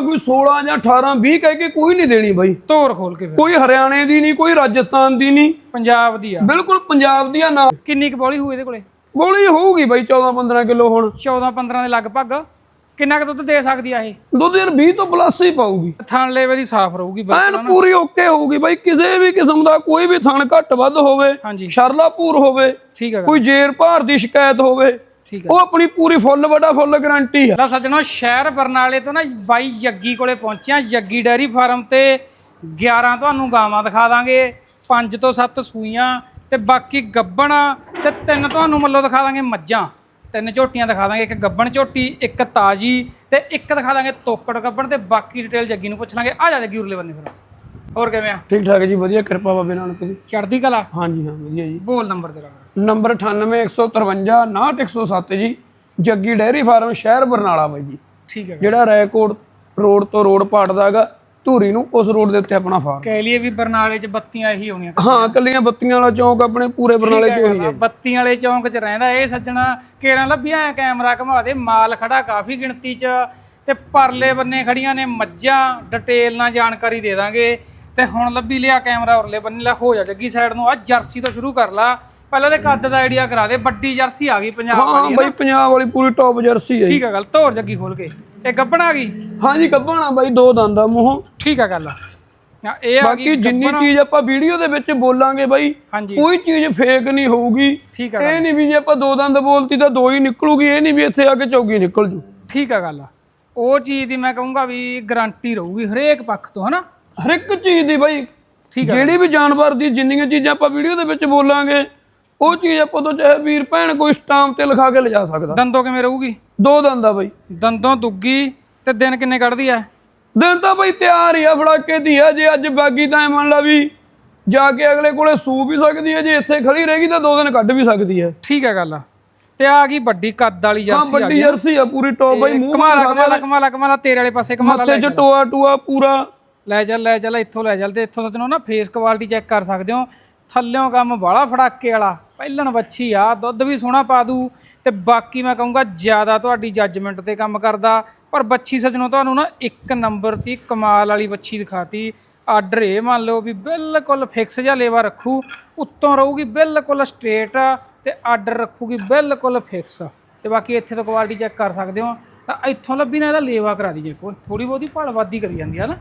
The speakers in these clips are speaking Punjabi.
ਕੋਈ 16 ਜਾਂ 18 20 ਕਹਿ ਕੇ ਕੋਈ ਨਹੀਂ ਦੇਣੀ ਬਾਈ। ਤੋਰ ਖੋਲ ਕੇ ਫਿਰ। ਕੋਈ ਹਰਿਆਣੇ ਦੀ ਨਹੀਂ ਕੋਈ ਰਾਜਸਥਾਨ ਦੀ ਨਹੀਂ। ਪੰਜਾਬ ਦੀ ਆ। ਬਿਲਕੁਲ ਪੰਜਾਬ ਦੀ ਆ ਨਾ ਕਿੰਨੀ ਕੁ ਬੋਲੀ ਹੋਈ ਇਹਦੇ ਕੋਲੇ? ਬੋਲੀ ਹੋਊਗੀ ਬਾਈ 14 15 ਕਿਲੋ ਹੁਣ। 14 15 ਦੇ ਲਗਭਗ। ਕਿੰਨਾ ਕੁ ਦੁੱਧ ਦੇ ਸਕਦੀ ਆ ਇਹ? ਦੁੱਧ ਯਾਰ 20 ਤੋਂ ਪਲੱਸ ਹੀ ਪਾਊਗੀ। ਥਣ ਲੇਵੇ ਦੀ ਸਾਫ਼ ਰਹੂਗੀ ਬਿਲਕੁਲ ਐਨ ਪੂਰੀ ਓਕੇ ਹੋਊਗੀ ਬਾਈ ਕਿਸੇ ਵੀ ਕਿਸਮ ਦਾ ਕੋਈ ਵੀ ਥਣ ਘੱਟ ਵੱਧ ਹੋਵੇ ਸ਼ਰਲਾਪੂਰ ਹੋਵੇ ਠੀਕ ਹੈ ਕੋਈ ਜੇਰ ਭਾਰ ਦੀ ਸ਼ਿਕਾਇਤ ਹੋਵੇ ਉਹ ਆਪਣੀ ਪੂਰੀ ਫੁੱਲ ਵੱਡਾ ਫੁੱਲ ਗਾਰੰਟੀ ਆ। ਲਾ ਸੱਜਣੋ ਸ਼ਹਿਰ ਬਰਨਾਲੇ ਤੋਂ ਨਾ ਬਾਈ ਜੱਗੀ ਕੋਲੇ ਪਹੁੰਚਿਆ। ਜੱਗੀ ਡੈਰੀ ਫਾਰਮ ਤੇ 11 ਤੁਹਾਨੂੰ ਗਾਵਾਂ ਦਿਖਾ ਦਾਂਗੇ। 5 ਤੋਂ 7 ਸੂਈਆਂ ਤੇ ਬਾਕੀ ਗੱਬਣ ਤੇ ਤਿੰਨ ਤੁਹਾਨੂੰ ਮੱਲੋ ਦਿਖਾ ਦਾਂਗੇ ਮੱਝਾਂ। ਤਿੰਨ ਝੋਟੀਆਂ ਦਿਖਾ ਦਾਂਗੇ ਇੱਕ ਗੱਬਣ ਝੋਟੀ ਇੱਕ ਤਾਜੀ ਤੇ ਇੱਕ ਦਿਖਾ ਦਾਂਗੇ ਤੋਕੜ ਗੱਬਣ ਤੇ ਬਾਕੀ ਡਿਟੇਲ ਜੱਗੀ ਨੂੰ ਪੁੱਛ ਲਾਂਗੇ। ਆ ਜਾ ਜੱਗੀ ਉਰਲੇ ਬੰਨੇ ਫਿਰ। ਹੋਰ ਕਿਵੇਂ ਆ? ਠੀਕ ਠਾਕ ਜੀ ਵਧੀਆ ਕਿਰਪਾ ਬਾਬੇ ਨਾਨਕ ਦੀ। ਚੜ੍ਹਦੀ ਕਲਾ? ਹਾਂਜੀ ਹਾਂ ਵਧੀਆ ਜੀ। ਬੋਲ ਨੰਬਰ ਤੇਰਾ। ਨੰਬਰ 98153 69107 ਜੀ। ਜੱਗੀ ਡੈਰੀ ਫਾਰਮ ਸ਼ਹਿਰ ਬਰਨਾਲਾ ਬਾਈ ਜੀ। ਠੀਕ ਹੈ। ਜਿਹੜਾ ਰੈਕੋਰਡ ਰੋਡ ਤੋਂ ਰੋਡ ਪਾੜਦਾ ਹੈਗਾ ਧੂਰੀ ਨੂੰ ਉਸ ਰੋਡ ਦੇ ਉੱਤੇ ਆਪਣਾ ਫਾਰਮ। ਕਹਿ ਲਈਏ ਵੀ ਬਰਨਾਲੇ 'ਚ ਬੱਤੀਆਂ ਇਹੀ ਹੋਣੀਆਂ ਹਾਂ ਕੱਲੀਆਂ ਬੱਤੀਆਂ ਵਾਲਾ ਚੌਂਕ ਆਪਣੇ ਪੂਰੇ ਬਰਨਾਲੇ 'ਚ ਉਹੀ ਹੈ ਬੱਤੀਆਂ ਵਾਲੇ ਚੌਂਕ 'ਚ ਰਹਿੰਦਾ ਇਹ ਸੱਜਣਾ ਕੇਰਾਂ ਲੱਭਿਆ ਐ ਕੈਮਰਾ ਘਮਾ ਦੇ ਮਾਲ ਖੜਾ ਕਾਫੀ ਗਿਣਤੀ 'ਚ ਤੇ ਪਰਲੇ ਬੰਨੇ ਖੜੀਆਂ ਨੇ ਮੱਝਾਂ ਡਿਟੇਲ ਨਾਲ ਜਾਣਕਾਰੀ ਦੇ ਦਾਂਗੇ। ਤੇ ਹੁਣ ਲੱਭੀ ਲਿਆ ਕੈਮਰਾ ਉਰਲੇ ਬੰਨੇ ਲਾ ਹੋ ਜਾ ਜੱਗੀ ਸਾਈਡ ਨੂੰ। ਆ ਜਰਸੀ ਤੋਂ ਸ਼ੁਰੂ ਕਰ ਲਾ। ਪਹਿਲਾਂ ਤੇ ਕੱਦ ਦਾ ਆਈਡੀਆ ਕਰਾ ਦੇ ਵੱਡੀ ਜਰਸੀ ਆ ਗਈ ਪੰਜਾਬ ਹਾਂ ਵਾਲੀ ਬਾਈ ਪੰਜਾਬ ਵਾਲੀ ਪੂਰੀ ਟੌਪ ਜਰਸੀ ਹੈ। ਠੀਕ ਆ ਗੱਲ ਧੋਰ ਜੱਗੀ ਖੋਲ ਕੇ। ਇਹ ਗੱਬਣ ਆ ਗਈ? ਹਾਂਜੀ ਕੱਢਣਾ ਬਾਈ ਦੋ ਦੰਦ ਆ ਮੂੰਹੋਂ। ਠੀਕ ਆ ਗੱਲ ਆ। ਇਹ ਆ ਬਾਕੀ ਗਈ ਜਿੰਨੀ ਚੀਜ਼ ਆਪਾਂ ਵੀਡੀਓ ਦੇ ਵਿੱਚ ਬੋਲਾਂਗੇ ਬਾਈ ਕੋਈ ਚੀਜ਼ ਫੇਕ ਨਹੀਂ ਹੋਊਗੀ। ਆ ਇਹ ਨਹੀਂ ਵੀ ਜੇ ਆਪਾਂ ਦੋ ਦੰਦ ਬੋਲਤੀ ਤਾਂ ਦੋ ਹੀ ਨਿਕਲੂਗੀ ਇਹ ਨਹੀਂ ਵੀ ਇੱਥੇ ਆ ਕੇ ਚੌਗੀ ਨਿਕਲ ਜੂ। ਠੀਕ ਆ ਗੱਲ ਉਹ ਚੀਜ਼ ਦੀ ਮੈਂ ਕਹੂੰਗਾ ਵੀ ਗਾਰੰਟੀ ਰਹੂਗੀ ਹਰੇਕ ਪੱਖ ਤੋਂ ਹਨਾ? ਹਰ ਇੱਕ ਚੀਜ਼ ਦੀ ਬਾਈ ਠੀਕ ਜਿਹੜੀ ਵੀ ਜਾਨਵਰ ਦੀ ਜਿੰਨੀਆਂ ਚੀਜ਼ਾਂ ਆਪਾਂ ਵੀਡੀਓ ਦੇ ਵਿੱਚ ਬੋਲਾਂਗੇ ਉਹ ਚੀਜ਼ ਆਪਾਂ ਤੋਂ ਚਾਹੇ ਵੀਰ ਭੈਣ ਕੋਈ ਸਟਾਮ ਤੇ ਲਿਖਾ ਕੇ ਲਿਜਾ ਸਕਦਾ। ਦੰਦੋਂ ਕਿਵੇਂ ਰਹੂਗੀ? ਦੋ ਦੰਦ ਆ ਬਾਈ। ਦੰਦੋਂ ਦੁੱਗੀ ਤੇ ਦਿਨ ਕਿੰਨੇ ਕੱਢਦੀ ਐ? ਦਿਨ ਤਾਂ ਬਾਈ ਤਿਆਰ ਹੀ ਆ ਫੜਾਕੇ ਦੀ ਆ ਜੇ ਅੱਜ ਬਾਗੀ ਤਾਂ ਮੰਨ ਲਾ ਵੀ ਜਾ ਕੇ ਅਗਲੇ ਕੋਲੇ ਸੂ ਵੀ ਸਕਦੀ ਹੈ ਜੇ ਇੱਥੇ ਖੜੀ ਰਹੇਗੀ ਤਾਂ ਦੋ ਦਿਨ ਕੱਢ ਵੀ ਸਕਦੀ ਹੈ ਠੀਕ ਹੈ ਗੱਲ। ਤੇ ਆ ਗਈ ਵੱਡੀ ਕੱਦ ਵਾਲੀ ਹਾਂ ਜਰਸੀ ਆ ਵੱਡੀ ਜਰਸੀ ਆ ਪੂਰੀ ਟੌਪ ਬਾਈ ਮੂੰਹ ਕਮਾਲਾ ਕਮਾਲਾ ਕਮਾਲਾ ਕਮਾਲਾ ਤੇਰੇ ਵਾਲੇ ਪਾਸੇ ਕਮਾਲਾ ਮੱਥੇ 'ਚ ਟੋਆ ਟੂਆ ਪੂਰਾ ਲੈ ਚੱਲ ਲੈ ਚੱਲ, ਇੱਥੋਂ ਲੈ ਚੱਲ ਤੇ ਇੱਥੋਂ ਸੱਜਣੋ ਨਾ ਫੇਸ ਕੁਆਲਿਟੀ ਚੈੱਕ ਕਰ ਸਕਦੇ ਹੋ। ਥੱਲਿਓਂ ਕੰਮ ਬਾਹਲਾ ਫੜਾਕੇ ਵਾਲਾ, ਪਹਿਲਣ ਵੱਛੀ ਆ, ਦੁੱਧ ਵੀ ਸੋਹਣਾ ਪਾ ਦੂ ਤੇ ਬਾਕੀ ਮੈਂ ਕਹੂੰਗਾ ਜ਼ਿਆਦਾ ਤੁਹਾਡੀ ਜੱਜਮੈਂਟ ਤੇ ਕੰਮ ਕਰਦਾ। ਪਰ ਬੱਚੀ ਸੱਜਣੋ, ਤੁਹਾਨੂੰ ਨਾ ਇੱਕ ਨੰਬਰ ਦੀ ਕਮਾਲ ਵਾਲੀ ਬੱਚੀ ਦਿਖਾਤੀ। ਆਰਡਰ ਇਹ ਮੰਨ ਲਓ ਵੀ ਬਿਲਕੁਲ ਫਿਕਸ ਜਿਹਾ ਲੇਵਾ ਰੱਖੂ, ਉੱਤੋਂ ਰਹੂਗੀ ਬਿਲਕੁਲ ਸਟ੍ਰੇਟ ਤੇ ਆਰਡਰ ਰੱਖੂਗੀ ਬਿਲਕੁਲ ਫਿਕਸ ਤੇ ਬਾਕੀ ਇੱਥੇ ਤੋਂ ਕੁਆਲਿਟੀ ਚੈੱਕ ਕਰ ਸਕਦੇ ਹੋ। ਤਾਂ ਇੱਥੋਂ ਲੱਭੀ ਨਾ ਇਹਦਾ ਲੇਵਾ ਕਰਾ ਦਈਏ ਕੋਈ ਥੋੜੀ ਬਹੁਤੀ ਭਲਵਾਦੀ ਕਰੀ ਜਾਂਦੀ ਆ ਨਾ।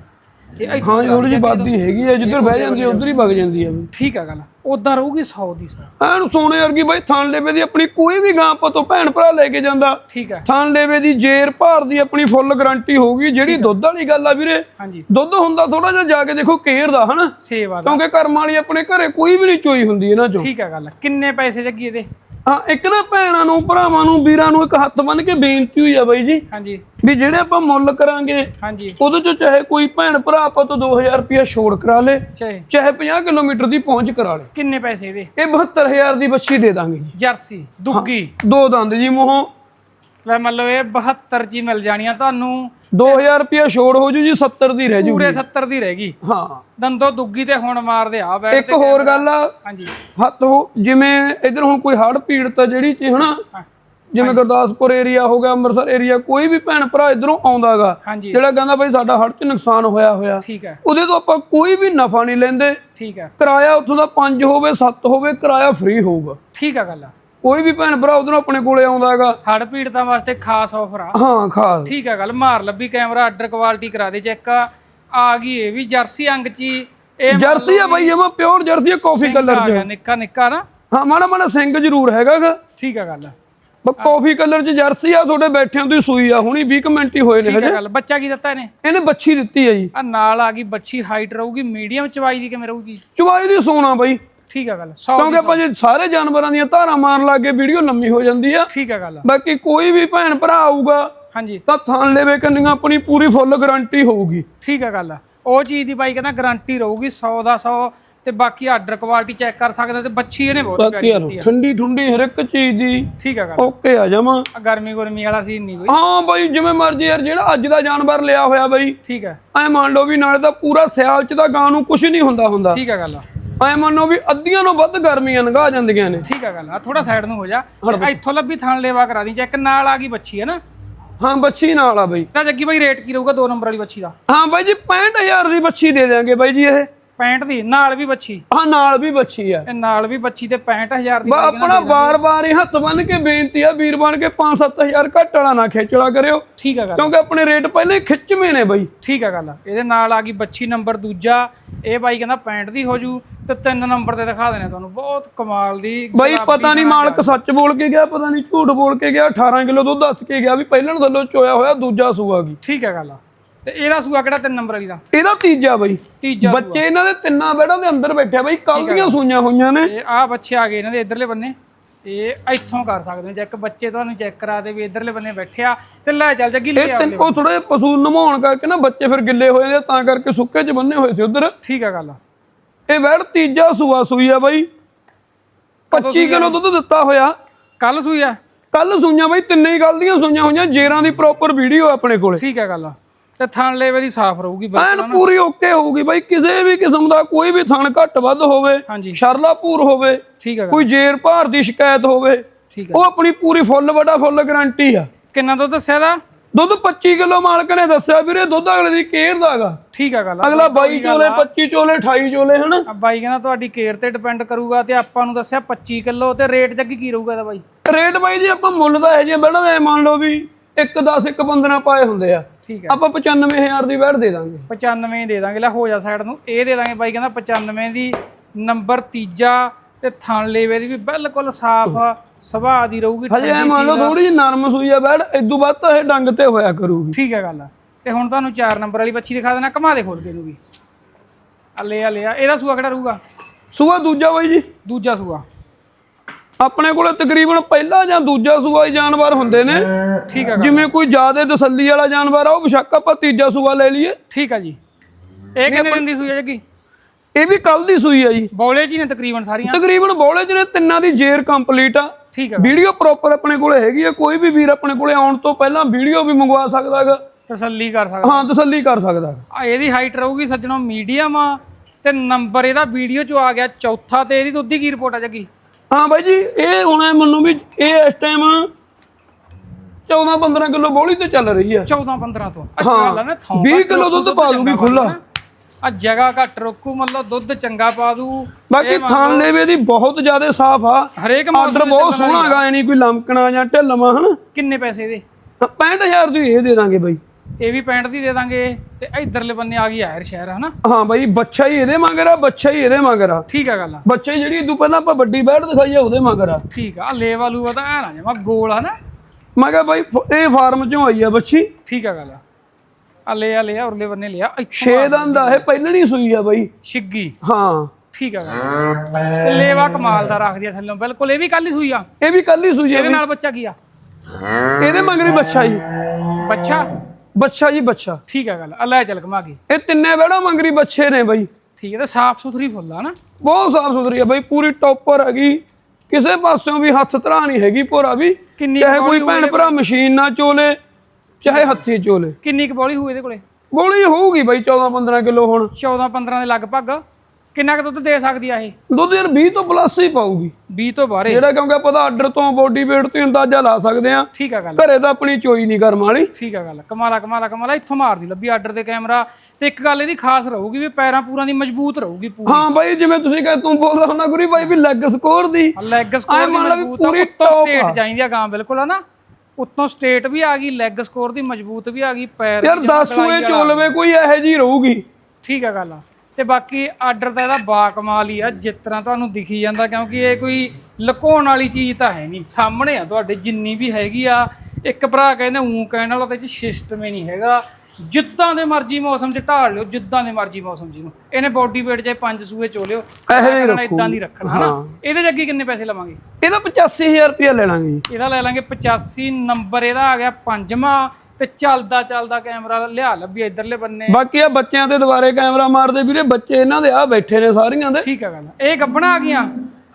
ਇਹ ਹਾਂ ਥੋੜੀ ਜਿਹੀ ਬਾਦੀ ਹੈਗੀ ਆ ਜਿੱਧਰ ਬਹਿ ਜਾਂਦੀ ਆ ਉਧਰ ਹੀ ਵਗ ਜਾਂਦੀ ਆ ਠੀਕ ਆ ਗੱਲ ਉਦਾਂ ਰਹੂਗੀ 100 ਦੀ 100 ਐਨ ਸੋਨੇ ਵਰਗੀ ਬਾਈ ਥਾਨ ਲੇਵੇ ਦੀ ਆਪਣੀ ਕੋਈ ਵੀ ਗਾਂ ਆਪਾਂ ਤੋਂ ਭੈਣ ਭਰਾ ਲੈ ਕੇ ਜਾਂਦਾ। ਠੀਕ ਹੈ ਥਾਨ ਲੇਵੇ ਦੀ ਜੇਰ ਭਾਰ ਦੀ ਆਪਣੀ ਫੁੱਲ ਗਾਰੰਟੀ ਹੋਊਗੀ ਜਿਹੜੀ ਦੁੱਧ ਵਾਲੀ ਗੱਲ ਆ ਵੀਰੇ। ਹਾਂਜੀ। ਦੁੱਧ ਹੁੰਦਾ ਥੋੜਾ ਜਿਹਾ ਜਾ ਕੇ ਦੇਖੋ ਕੇਰ ਦਾ ਹਨਾ? ਸੇਵਾ ਦਾ। ਕਿਉਂਕਿ ਕਰਮ ਵਾਲੀ ਆਪਣੇ ਘਰੇ ਕੋਈ ਵੀ ਨਹੀਂ ਚੋਈ ਹੁੰਦੀ ਇਹਨਾਂ ਚੋਂ। ਠੀਕ ਆ ਗੱਲ ਕਿੰਨੇ ਪੈਸੇ ਜੱਗੀ ਇਹਦੇ? ਹਾਂ ਇੱਕ ਨਾ ਭੈਣਾਂ ਨੂੰ ਭਰਾਵਾਂ ਨੂੰ ਵੀਰਾਂ ਨੂੰ ਇੱਕ ਹੱਥ ਬੰਨ ਕੇ ਬੇਨਤੀ ਹੋਈ ਆ ਬਾਈ ਜੀ। ਹਾਂਜੀ। ਵੀ ਜਿਹੜੇ ਆਪਾਂ ਮੁੱਲ ਕਰਾਂਗੇ ਹਾਂਜੀ। ਉਹਦੇ ਚੋਂ ਚਾਹੇ ਕੋਈ ਭੈਣ ਭਰਾ ਆਪਾਂ ਤੋਂ 2000 ਰੁਪਇਆ ਛੋੜ ਕਰਾ ਲੇ ਚਾਹੇ। ਚਾਹੇ 50 ਕਿਲੋਮੀਟਰ ਦੀ ਪਹੁੰਚ ਕਰਾ ਲੇ। ਕਿੰਨੇ ਪੈਸੇ ਇਹਦੇ? ਇਹ 72000 ਦੀ ਬੱਚੀ ਦੇ ਦਾਂਗੇ ਜੀ। ਜਰਸੀ ਦੁੱਗੀ। ਦੋ ਦੰਦ ਜੀ ਮੂੰਹੋਂ। ਲੈ ਮਤਲਬ ਇਹ 72 ਜੀ ਮਿਲ ਜਾਣੀਆਂ ਤੁਹਾਨੂੰ। 2000 ਰੁਪਇਆ ਛੋੜ ਹੋ ਜੂ ਜੀ 70 ਦੀ ਰਹਿ ਜੂ ਪੂਰੇ 70 ਦੀ ਰਹੇਗੀ ਹਾਂ। ਦੰਦੋ ਦੁੱਗੀ ਤੇ ਹੁਣ ਮਾਰਦੇ ਆ ਬੈਠ ਇੱਕ ਹੋਰ ਗੱਲ ਆ। ਹਾਂਜੀ। ਹੱਥ ਜਿਵੇਂ ਇਧਰ ਹੁਣ ਕੋਈ ਹੜ ਪੀੜਤ ਆ ਜਿਹੜੀ ਚ ਹਨਾ ਜਿਵੇਂ ਗੁਰਦਾਸਪੁਰ ਏਰੀਆ ਹੋ ਗਿਆ ਅੰਮ੍ਰਿਤਸਰ ਏਰੀਆ ਕੋਈ ਵੀ ਭੈਣ ਭਰਾ ਇਧਰੋਂ ਆਉਂਦਾਗਾ ਜਿਹੜਾ ਕਹਿੰਦਾ ਬਈ ਸਾਡਾ ਹੜ ਚ ਨੁਕਸਾਨ ਹੋਇਆ ਹੋਇਆ ਉਹਦੇ ਤੋਂ ਆਪਾਂ ਕੋਈ ਵੀ ਨਫਾ ਨਹੀਂ ਲੈਂਦੇ। ਠੀਕ ਹੈ। ਕਿਰਾਇਆ ਉੱਥੋਂ ਦਾ 5 ਹੋਵੇ 7 ਹੋਵੇ ਕਿਰਾਇਆ ਫ੍ਰੀ ਹੋਊਗਾ। ਠੀਕ ਆ ਗੱਲ ਕੋਈ ਵੀ ਭੈਣ ਭਰਾ ਉਧਰੋਂ ਆਪਣੇ ਕੋਲੇ ਆਉਂਦਾ ਹੈਗਾ। ਹੜ ਪੀੜਤਾਂ ਵਾਸਤੇ ਖਾਸ ਆਫਰ ਆ। ਹਾਂ ਖਾਸ। ਠੀਕ ਆ ਗੱਲ ਮਾਰ ਲੱਭੀ ਕੈਮਰਾ ਆਰਡਰ ਕੁਆਲਿਟੀ ਕਰਾ ਦੇ ਚੈੱਕ ਆ। ਗਈ ਇਹ ਵੀ ਜਰਸੀ ਅੰਗ ਚ। ਇਹ ਜਰਸੀ ਆ ਬਾਈ ਜਮਾ ਪਿਓਰ ਜਰਸੀ ਆ ਕਾਫੀ ਕਲਰ ਚ। ਨਿੱਕਾ ਨਿੱਕਾ ਨਾ। ਹਾਂ ਮਾੜਾ ਮਾੜਾ ਸਿੰਘ ਜ਼ਰੂਰ ਹੈਗਾਗਾ ਠੀਕ ਆ ਗੱਲ। ਕਾਫੀ ਕਲਰ ਚ ਜਰਸੀ ਆ ਤੁਹਾਡੇ ਬੈਠਿਆਂ ਹੀ ਸੂਈ ਆ। ਹੁਣੀ 20 ਕੁ ਮਿੰਟ ਹੀ ਹੋਏ ਨੇ ਠੀਕ ਹਜੇ। ਗੱਲ ਬੱਚਾ ਕੀ ਦਿੱਤਾ ਇਹਨੇ? ਇਹਨੇ ਬੱਚੀ ਦਿੱਤੀ ਆ ਜੀ। ਆ ਨਾਲ ਆ ਗਈ ਬੱਚੀ ਹਾਈਟ ਰਹੂਗੀ ਮੀਡੀਅਮ ਚਵਾਈ ਦੀ ਕਿਵੇਂ ਰਹੂਗੀ? ਚਵਾਈ ਦੀ ਸੋਨਾ ਬਾਈ। ਠੀਕ ਆ ਗੱਲ 100 ਕਿਉਂਕਿ ਆਪਾਂ ਜੇ ਸਾਰੇ ਜਾਨਵਰਾਂ ਦੀਆਂ ਧਾਰਾਂ ਮਾਰਨ ਲੱਗੇ ਵੀਡੀਓ ਲੰਮੀ ਹੋ ਜਾਂਦੀ ਆ। ਠੀਕ ਆ ਗੱਲ ਬਾਕੀ ਕੋਈ ਵੀ ਭੈਣ ਭਰਾ ਆਊਗਾ ਹਾਂਜੀ। ਤਾਂ ਥਾਂ ਲੈਵੇ ਕੰਨੀਆਂ ਆਪਣੀ ਪੂਰੀ ਫੁੱਲ ਗਾਰੰਟੀ ਹੋਊਗੀ। ਠੀਕ ਆ ਗੱਲ ਉਹ ਚੀਜ਼ ਦੀ ਬਾਈ ਕਹਿੰਦਾ ਗਾਰੰਟੀ ਰਹੂਗੀ 100 ਦਾ 100 ਤੇ ਬਾਕੀ ਆਰਡਰ ਕੁਆਲਿਟੀ ਚੈੱਕ ਕਰ ਸਕਦੇ ਤੇ ਬੱਚੀ ਇਹਨੇ ਬਹੁਤ ਪਿਆਰੀ ਦਿੱਤੀ ਆ। ਠੰਡੀ ਠੁੰਡੀ ਹਰ ਇੱਕ ਚੀਜ਼ ਦੀ ਠੀਕ ਆ ਗੱਲ ਓਕੇ ਆ ਜਾਵਾਂ। ਗਰਮੀ ਗੁਰਮੀ ਵਾਲਾ ਸੀਨ ਨਹੀਂ ਕੋਈ। ਹਾਂ ਬਾਈ ਜਿਵੇਂ ਮਰਜ਼ੀ ਯਾਰ ਜਿਹੜਾ ਅੱਜ ਦਾ ਜਾਨਵਰ ਲਿਆ ਹੋਇਆ ਬਾਈ ਠੀਕ ਆ। ਐ ਮੰਨ ਲਓ ਵੀ ਨਾਲੇ ਤਾਂ ਪੂਰਾ ਸਿਆਲ ਚ ਤਾਂ ਗਾਂ ਨੂੰ ਕੁਝ ਨਹੀਂ ਹੁੰਦਾ ਹੁੰਦਾ। ਠੀਕ ਆ ਗੱਲ ਐ ਮੰਨੋ ਵੀ ਅੱਧੀਆਂ ਨੂੰ ਵੱਧ ਗਰਮੀਆਂ ਲੰਘਾ ਜਾਂਦੀਆਂ ਨੇ। ਠੀਕ ਆ ਗੱਲ ਆ ਥੋੜਾ ਸਾਈਡ ਨੂੰ ਹੋ ਜਾ। ਤੇ ਇੱਥੋਂ ਲੱਭੀ ਥਣ ਲੇਵਾ ਕਰਾ ਦੀ ਚੈੱਕ ਨਾਲ ਆ ਗਈ ਬੱਚੀ ਹੈ ਨਾ। ਹਾਂ ਬੱਚੀ ਨਾਲ ਆ ਬਾਈ। ਤਾਂ ਜੱਗੀ ਬਾਈ ਰੇਟ ਕੀ ਰਹੂਗਾ 2 ਨੰਬਰ ਵਾਲੀ ਬੱਚੀ ਦਾ? ਹਾਂ ਬਾਈ ਜੀ 65000 ਦੀ ਬੱਚੀ ਦੇ ਦਿਆਂਗੇ ਬਾਈ ਜੀ ਇਹ। 65 ਦੀ ਨਾਲ ਵੀ ਬੱਚੀ। ਹਾਂ ਨਾਲ ਵੀ ਬੱਚੀ ਆ। ਇਹ ਨਾਲ ਵੀ ਬੱਚੀ ਤੇ 65000 ਦੀ ਬਾ ਆਪਣਾ ਬਾਰ-ਬਾਰ ਹੀ ਹੱਥ ਬੰਨ ਕੇ ਬੇਨਤੀ ਆ ਵੀਰ ਬਣ ਕੇ 5-7000 ਘੱਟ ਵਾਲਾ ਨਾ ਖੇਚਲਾ ਕਰਿਓ। ਠੀਕ ਆ ਗੱਲ। ਕਿਉਂਕਿ ਆਪਣੇ ਰੇਟ ਪਹਿਲੇ ਹੀ ਖਿੱਚਵੇਂ ਨੇ ਬਾਈ। ਠੀਕ ਆ ਗੱਲ ਇਹਦੇ ਨਾਲ ਆ ਗਈ ਬੱਚੀ ਨੰਬਰ ਦੂਜਾ। ਇਹ ਬਾਈ ਕਹਿੰਦਾ 65 ਦੀ ਹੋ ਜੂ ਤੇ ਤਿੰਨ ਨੰਬਰ ਤੇ ਦਿਖਾ ਦੇਣੇ ਤੁਹਾਨੂੰ। ਬਹੁਤ ਕਮਾਲ ਦੀ ਬਾਈ ਪਤਾ ਨਹੀਂ ਮਾਲਕ ਸੱਚ ਬੋਲ ਕੇ ਗਿਆ ਪਤਾ ਨਹੀਂ ਝੂਠ ਬੋਲ ਕੇ ਗਿਆ 18 ਕਿਲੋ ਦੁੱਧ ਦੱਸ ਕੇ ਗਿਆ ਵੀ ਪਹਿਲਾਂ ਥੱਲੋਂ ਚੋਇਆ ਹੋਇਆ ਦੂਜਾ ਸੂਆ ਗਈ ਠੀਕ ਆ ਗੱਲ ਤੇ ਇਹਦਾ ਸੂਆ ਕਿਹੜਾ ਤਿੰਨ ਨੰਬਰ ਵਾਲੀ ਦਾ? ਇਹਦਾ ਤੀਜਾ ਬਾਈ। ਤੀਜਾ ਬੱਚੇ ਇਹਨਾਂ ਦੇ ਤਿੰਨਾਂ ਬੈੜਾਂ ਦੇ ਅੰਦਰ ਬੈਠੇ ਬਾਈ ਕੱਲ ਦੀਆਂ ਸੂਈਆਂ ਹੋਈਆਂ ਨੇ। ਇਹ ਆ ਬੱਚੇ ਆ ਗਏ ਇਹਨਾਂ ਦੇ ਇਧਰਲੇ ਬੰਨੇ। ਇਹ ਇੱਥੋਂ ਕਰ ਸਕਦੇ ਹੋ ਚੈੱਕ। ਬੱਚੇ ਤੁਹਾਨੂੰ ਚੈੱਕ ਕਰਾ ਦੇ ਵੀ ਇਧਰਲੇ ਬੰਨੇ ਬੈਠਿਆ ਤੇ ਲੈ ਚੱਲ ਜੱਗੀ ਲੈ ਇਹ ਆ ਉਹ ਥੋੜੇ ਪਸ਼ੂ ਨਮਾਉਣ ਕਰਕੇ ਨਾ ਬੱਚੇ ਫਿਰ ਗਿੱਲੇ ਹੋ ਜਾਂਦੇ ਆ, ਤਾਂ ਕਰਕੇ ਸੁੱਕੇ 'ਚ ਬੰਨੇ ਹੋਏ ਸੀ ਉਧਰ। ਠੀਕ ਆ ਗੱਲ ਇਹ ਵੈੜ ਤੀਜਾ ਸੂਆ ਸੂਈ ਆ ਬਾਈ। 25 ਕਿਲੋ ਦੁੱਧ ਦਿੱਤਾ ਹੋਇਆ। ਕੱਲ ਸੂਈ ਆ? ਕੱਲ ਸੂਈਆਂ ਬਾਈ ਤਿੰਨੇ ਹੀ ਗੱਲ ਦੀਆਂ ਸੂਈਆਂ ਹੋਈਆਂ ਜੇਰਾਂ ਦੀ ਪ੍ਰੋਪਰ ਵੀਡੀਓ ਆਪਣੇ ਕੋਲੇ। ਠੀਕ ਆ ਗੱਲ ਤੇ ਥਣ ਲੇਵੇ ਦੀ ਸਾਫ਼ ਰਹੂਗੀ ਐਨ ਪੂਰੀ ਓਕੇ ਹੋਊਗੀ ਬਾਈ ਕਿਸੇ ਵੀ ਕਿਸਮ ਦਾ ਕੋਈ ਵੀ ਥਣ ਘੱਟ ਵੱਧ ਹੋਵੇ ਹਾਂਜੀ। ਸ਼ਰਲਾ ਭੂਰ ਹੋਵੇ ਠੀਕ ਗੱਲ ਕੋਈ ਜੇਰ ਭਾਰ ਦੀ ਸ਼ਿਕਾਇਤ ਹੋਵੇ ਠੀਕ ਉਹ ਆਪਣੀ ਪੂਰੀ ਫੁੱਲ ਵੱਡਾ ਫੁੱਲ ਗਾਰੰਟੀ ਆ। ਕਿੰਨਾ ਦੁੱਧ ਦੱਸਿਆ ਦਾ ਦੁੱਧ 25 ਕਿਲੋ ਮਾਲਕ ਨੇ ਦੱਸਿਆ ਵੀਰੇ ਦੁੱਧ ਅਗਲੇ ਦੀ ਕੇਅਰ ਦਾਗਾ ਠੀਕ ਆ ਗੱਲ ਅਗਲਾ 22 ਚੋਲੇ 25 ਚੋਲੇ 28 ਚੋਲੇ ਹਨ? ਆ ਬਾਈ ਕਹਿੰਦਾ ਤੁਹਾਡੀ ਕੇਅਰ ਤੇ ਡਿਪੈਂਡ ਕਰੂਗਾ ਤੇ ਆਪਾਂ ਨੂੰ ਦੱਸਿਆ 25 ਕਿਲੋ ਤੇ ਰੇਟ ਜੱਗੀ ਕੀ ਰਹੂਗਾ ਇਹਦਾ ਬਾਈ? ਰੇਟ ਬਾਈ ਜੀ ਆਪਾਂ ਮੁੱਲ ਦਾ ਹੈ ਜੀ ਦੇ ਮੰਨ ਲਓ ਵੀ 1 10 1 15 ਪਾਏ ਹੁੰਦੇ ਆ। ਠੀਕ ਆਪਾਂ 95000 ਦੀ ਬੈਠ ਦੇ ਦਾਂਗੇ। 95 ਦੇ ਦਾਂਗੇ। ਲੈ ਹੋ ਜਾ ਸਾਈਡ ਨੂੰ। ਇਹ ਦੇ ਦਾਂਗੇ ਬਾਈ ਕਹਿੰਦਾ 95 ਦੀ ਨੰਬਰ ਤੀਜਾ ਤੇ ਥਣ ਲੇਵੇ ਦੀ ਵੀ ਬਿਲਕੁਲ ਸਾਫ਼ ਸੁਭਾਅ ਦੀ ਰਹੂਗੀ ਹਜੇ ਮੰਨ ਲਓ ਥੋੜੀ ਜਿਹੀ ਨਰਮ ਸੂਈ ਆ ਬੈਠ ਇਦੋਂ ਵੱਧ ਤਾਂ ਇਹ ਡੰਗ ਤੇ ਹੋਇਆ ਕਰੂਗੀ। ਠੀਕ ਹੈ ਗੱਲ ਤੇ ਹੁਣ ਤੁਹਾਨੂੰ 4 ਨੰਬਰ ਵਾਲੀ ਬੱਚੀ ਦਿਖਾ ਦੇਣਾ ਘਮਾ ਦੇ ਖੋਲ ਕੇ ਨੂੰ ਵੀ। ਆ ਲੈ ਆ ਲੈ ਆ। ਇਹਦਾ ਸੂਆ ਕਿਹੜਾ ਰਹੂਗਾ? ਸੂਆ ਦੂਜਾ ਬਾਈ ਜੀ। ਦੂਜਾ ਸੂਆ। ਆਪਣੇ ਕੋਲੇ ਤਕਰੀਬਨ ਪਹਿਲਾ ਜਾਂ ਦੂਜਾ ਸੂਆ ਹੀ ਜਾਨਵਰ ਹੁੰਦੇ ਨੇ। ਠੀਕ ਹੈ ਜਿਵੇਂ ਕੋਈ ਜ਼ਿਆਦਾ ਤਸੱਲੀ ਵਾਲਾ ਜਾਨਵਰ ਆ ਉਹ ਬਿਸ਼ੱਕ ਆਪਾਂ ਤੀਜਾ ਸੂਆ ਲੈ ਲਈਏ। ਠੀਕ ਹੈ ਜੀ। ਇਹ ਕਿੰਨੇ ਦਿਨ ਦੀ ਸੂਈ ਹੈ ਜੱਗੀ? ਇਹ ਵੀ ਕੱਲ ਦੀ ਸੂਈ ਆ ਜੀ। ਬੌਲੇ ਹੀ ਨੇ ਤਕਰੀਬਨ ਸਾਰੀਆਂ? ਤਕਰੀਬਨ ਬੋਲੇ ਚ ਨੇ ਤਿੰਨਾਂ ਦੀ ਜੇਰ ਕੰਪਲੀਟ ਆ। ਠੀਕ ਹੈ ਵੀਡੀਓ ਪ੍ਰੋਪਰ ਆਪਣੇ ਕੋਲੇ ਹੈਗੀ ਆ ਕੋਈ ਵੀ ਵੀਰ ਆਪਣੇ ਕੋਲੇ ਆਉਣ ਤੋਂ ਪਹਿਲਾਂ ਵੀਡੀਓ ਵੀ ਮੰਗਵਾ ਸਕਦਾ ਹੈਗਾ ਤਸੱਲੀ ਕਰ ਸਕਦਾ। ਹਾਂ ਤਸੱਲੀ ਕਰ ਸਕਦਾ। ਆ ਇਹਦੀ ਹਾਈਟ ਰਹੂਗੀ ਸੱਜਣੋ ਮੀਡੀਅਮ ਆ ਤੇ ਨੰਬਰ ਇਹਦਾ ਵੀਡੀਓ ਚ ਆ ਗਿਆ ਚੌਥਾ ਤੇ ਇਹਦੀ ਦੁੱਧ ਦੀ ਕੀ ਰਿਪੋਰਟ ਆ ਜੱਗੀ? ਹਾਂ ਬਾਈ ਜੀ ਇਹ ਹੁਣ ਮੈਨੂੰ ਵੀ ਇਹ ਇਸ ਟਾਈਮ 14 15 ਕਿਲੋ ਬੋਲੀ ਤੇ ਚੱਲ ਰਹੀ ਆ 14 15 ਤੋਂ। ਅੱਛਾ ਗੱਲ ਆ ਨਾ ਥਾਂ 20 ਕਿਲੋ ਦੁੱਧ ਪਾ ਦੂਗੀ ਖੁੱਲਾ ਆ ਜਗ੍ਹਾ ਘੱਟ ਰੋਕੂ ਮਤਲਬ ਦੁੱਧ ਚੰਗਾ ਪਾ ਦੂ ਬਾਕੀ ਥਾਣ ਲੇਵੇ ਦੀ ਬਹੁਤ ਜ਼ਿਆਦਾ ਸਾਫ਼ ਆ। ਹਰੇਕ ਆਰਡਰ ਬਹੁਤ ਸੋਹਣਾ ਗਾ ਐ ਨਹੀਂ ਕੋਈ ਲਮਕਣਾ ਜਾਂ ਢਿੱਲਵਾ ਹਨ? ਕਿੰਨੇ ਪੈਸੇ ਇਹਦੇ? 65000 ਦੀ ਇਹ ਦੇ ਦਾਂਗੇ ਬਾਈ। ਇਹ ਵੀ 65 ਦੀ ਦੇ ਦਾਂਗੇ ਤੇ ਇਧਰਲੇ ਬੰਨੇ ਆ ਗਈ ਆਇਰ ਸ਼ਹਿਰ ਹਨਾ? ਹਾਂ ਬਾਈ ਬੱਚਾ ਹੀ ਇਹਦੇ ਮਗਰ ਆ ਬੱਚਾ ਹੀ ਇਹਦੇ ਮਗਰ ਆ। ਠੀਕ ਆ ਗੱਲ ਆ। ਬੱਚੇ ਜਿਹੜੀ ਇਦੋਂ ਪਹਿਲਾਂ ਆਪਾਂ ਵੱਡੀ ਬੈਠ ਦਿਖਾਈ ਆ ਉਹਦੇ ਮਗਰ ਆ। ਠੀਕ ਆ ਲੇਵਾ ਲੂਆ ਤਾਂ ਐ ਨਾ ਜਮਾ ਗੋਲ ਹਨਾ ਮੈਂ ਕਿਹਾ ਬਾਈ ਇਹ ਫਾਰਮ ਚੋਂ ਆਈ ਆ ਬੱਚੀ। ਠੀਕ ਆ ਗੱਲ ਆ। ਆ ਲੈ ਆ ਉਰਲੇ ਬੰਨੇ ਲਿਆ ਛੇ ਦੰਦ ਆ ਇਹ ਪਹਿਲਣੀ ਸੂਈ ਆ ਬਾਈ। ਛਿੱਗੀ। ਹਾਂ। ਠੀਕ ਆ ਗੱਲ ਤੇ ਲੇਵਾ ਕਮਾਲ ਦਾ ਰੱਖਦੀ ਆ ਥੱਲੋਂ ਬਿਲਕੁਲ ਇਹ ਵੀ ਕੱਲ ਹੀ ਸੂਈ ਆ। ਇਹ ਵੀ ਕੱਲ ਹੀ ਸੂਈ ਆ ਇਹਦੇ ਨਾਲ ਬੱਚਾ ਕੀ ਆ? ਇਹਦੇ ਮਗਰ ਹੀ ਬੱਚਾ ਜੀ। ਬੱਚਾ? ਬੱਚਾ ਜੀ ਬੱਚਾ ਠੀਕ ਆ ਗੱਲ ਆ ਲੈ ਚੱਲ ਘਮਾ ਕੇ। ਇਹ ਤਿੰਨੇ ਬੈੜਾ ਮੰਗਰੀ ਬੱਚੇ ਨੇ ਬਾਈ। ਠੀਕ ਹੈ ਤੇ ਸਾਫ਼ ਸੁਥਰੀ ਫੁੱਲ ਆ ਨਾ। ਬਹੁਤ ਸਾਫ਼ ਸੁਥਰੀ ਆ ਬਾਈ ਪੂਰੀ ਟੌਪਰ ਹੈਗੀ। ਕਿਸੇ ਪਾਸਿਓਂ ਵੀ ਹੱਥ ਧਰਾ ਨਹੀਂ ਹੈਗੀ ਭੋਰਾ ਵੀ। ਕਿੰਨੀ ਚਾਹੇ ਕੋਈ ਭੈਣ ਭਰਾ ਮਸ਼ੀਨ ਨਾਲ ਚੋਲੇ ਚਾਹੇ ਹੱਥੀ ਚੋਲੇ। ਕਿੰਨੀ ਕੁ ਬੋਲੀ ਹੋਈ ਇਹਦੇ ਕੋਲੇ? ਬੋਲੀ ਹੋਊਗੀ ਬਾਈ 14 15 ਕਿਲੋ ਹੁਣ। 14 15 ਦੇ ਲਗਭਗ। ਕਿੰਨਾ ਕੁ ਦੁੱਧ ਦੇ ਸਕਦੀ ਆ ਇਹ? ਦੁੱਧ ਯਾਰ 20 ਤੋਂ ਪਲੱਸ ਹੀ ਪਾਊਗੀ। 20 ਤੋਂ ਬਾਹਰੇ ਜਿਹੜਾ ਕਿਉਂਕਿ ਆਪਾਂ ਤਾਂ ਆਰਡਰ ਤੋਂ ਬੋਡੀ weight ਤੋਂ ਹੀ ਅੰਦਾਜ਼ਾ ਲਾ ਸਕਦੇ ਆ ਠੀਕ ਆ ਗੱਲ। ਘਰੇ ਤਾਂ ਆਪਣੀ ਚੋਈ ਨਹੀਂ ਕਰਮ ਵਾਲੀ। ਠੀਕ ਆ ਗੱਲ। ਕਮਾਲਾ ਕਮਾਲਾ ਕਮਾਲਾ ਇੱਥੋਂ ਮਾਰਦੀ ਲੱਭੀ ਆਰਡਰ ਤੇ ਕੈਮਰਾ ਤੇ ਇੱਕ ਗੱਲ ਇਹਦੀ ਖਾਸ ਰਹੂਗੀ ਵੀ ਪੈਰਾਂ ਪੂਰਾਂ ਦੀ ਮਜ਼ਬੂਤ ਰਹੂਗੀ ਪੂਰੀ। ਹਾਂ ਬਾਈ ਜਿਵੇਂ ਤੁਸੀਂ ਕਹੇ ਤੂੰ ਬੋਲਦਾ ਹੁੰਦਾ ਗੁਰੀ ਬਾਈ ਵੀ ਲੈਗ ਸਕੋਰ ਦੀ। ਲੈਗ ਸਕੋਰ ਦੀ ਮਜ਼ਬੂਤ ਆ ਪੂਰੀ ਉੱਤੋਂ ਸਟੇਟ। ਚਾਹੀਦੀ ਆ। ਗਾਂ ਬਿਲਕੁਲ ਆ ਨਾ। ਉੱਤੋਂ ਸਟੇਟ ਵੀ ਆ ਗਈ ਲੈਗ ਸਕੋਰ ਦੀ ਮਜ਼ਬੂਤ ਵੀ ਆ ਗਈ ਪੈਰ ਯਾਰ ਦੀ ਜਮਾਂ 10 ਸੂਏ ਚੋਲਵੇ ਕੋਈ ਇਹੋ ਜੀ ਰਹੂਗੀ। ਠੀਕ ਆ ਗੱਲ ਆ। ਤੇ ਬਾਕੀ ਆਰਡਰ ਤਾਂ ਇਹਦਾ ਬਾ ਕਮਾਲ ਹੀ ਆ ਜਿਸ ਤਰ੍ਹਾਂ ਤੁਹਾਨੂੰ ਦਿਖੀ ਜਾਂਦਾ ਕਿਉਂਕਿ ਇਹ ਕੋਈ ਲੁਕਾਉਣ ਵਾਲੀ ਚੀਜ਼ ਤਾਂ ਹੈ ਨਹੀਂ। ਸਾਹਮਣੇ ਆ ਤੁਹਾਡੇ ਜਿੰਨੀ ਵੀ ਹੈਗੀ ਆ ਇੱਕ ਭਰਾ ਕਹਿੰਦੇ ਉਂ ਕਹਿਣ ਵਾਲਾ ਤਾਂ ਚ ਸਿਸਟਮ ਹੀ ਨਹੀਂ ਹੈਗਾ। ਜਿੱਦਾਂ ਦੇ ਮਰਜ਼ੀ ਮੌਸਮ 'ਚ ਢਾਲ ਲਿਓ ਜਿੱਦਾਂ ਦੇ ਮਰਜ਼ੀ ਮੌਸਮ ਜਿਹਨੂੰ ਇਹਨੇ। ਬੋਡੀ weight 'ਚ ਪੰਜ ਸੂਏ ਚੋਲਿਓ ਇਹੋ ਜਿਹੀ ਇਦਾਂ ਦੀ ਰੱਖਣਾ ਹਨਾ? ਇਹਦੇ 'ਚ ਅੱਗੇ ਕਿੰਨੇ ਪੈਸੇ ਲਵਾਂਗੇ? ਇਹਦਾ 85000 ਰੁਪਇਆ ਲੈ ਲਾਂਗੇ। ਜੀ ਇਹਦਾ ਲੈ ਲਾਂਗੇ 85 ਨੰਬਰ ਇਹਦਾ ਆ ਗਿਆ ਪੰਜਵਾਂ। ਤੇ ਚੱਲਦਾ ਚੱਲਦਾ ਕੈਮਰਾ ਲਿਆ ਲੱਭੀ ਇਧਰਲੇ ਬੰਨੇ। ਬਾਕੀ ਆ ਬੱਚਿਆਂ ਤੇ ਦੁਬਾਰੇ ਕੈਮਰਾ ਮਾਰਦੇ ਵੀਰੇ ਬੱਚੇ ਇਹਨਾਂ ਦੇ ਆ ਬੈਠੇ ਨੇ ਸਾਰੀਆਂ ਦੇ। ਠੀਕ ਆ ਗੱਲ ਇਹ ਗੱਬਣਾ ਆ ਗਈਆਂ?